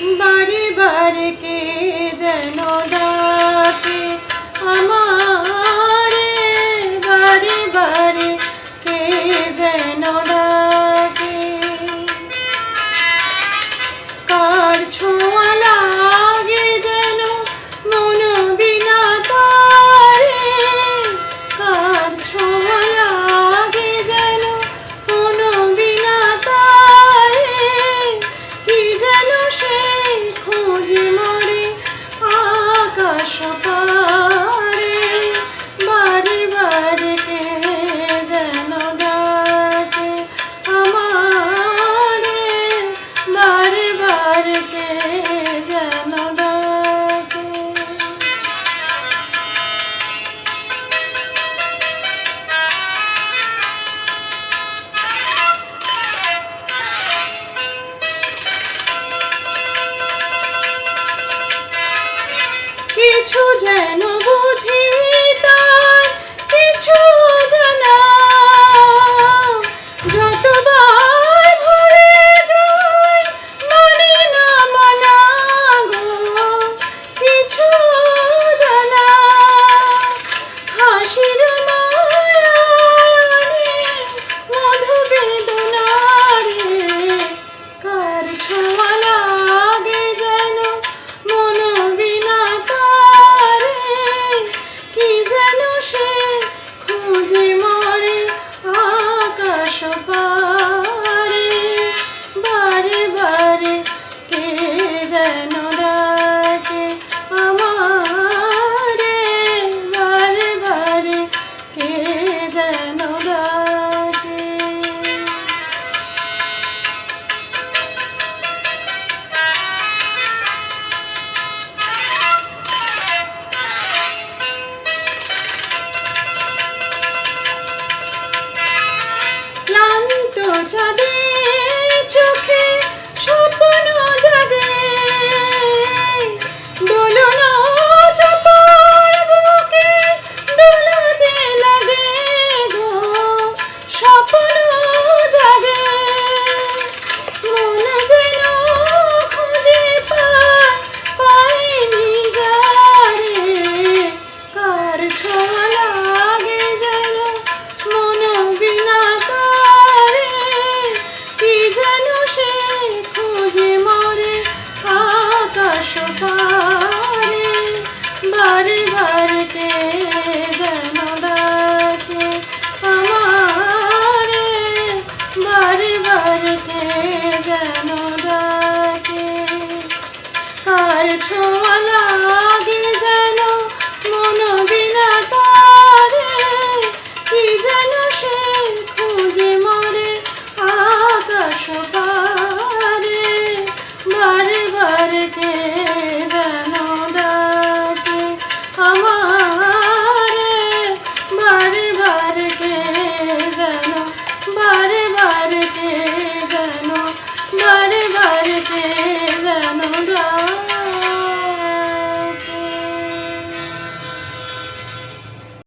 বারে বারে কে যেন ডাকে। আমার কিছু যেন বুঝি তার কিছু জানা। যতবার shabbat. সাজানো সকালে বারে বারে কে যেন ডাকে আমার। বারে বারে কে যেন ডাকে। আর ছোঁয়া লাগে যেন মন বিনা তারে। কি যেন সে খুঁজে মরে আকাশ পারে বারে বারে কে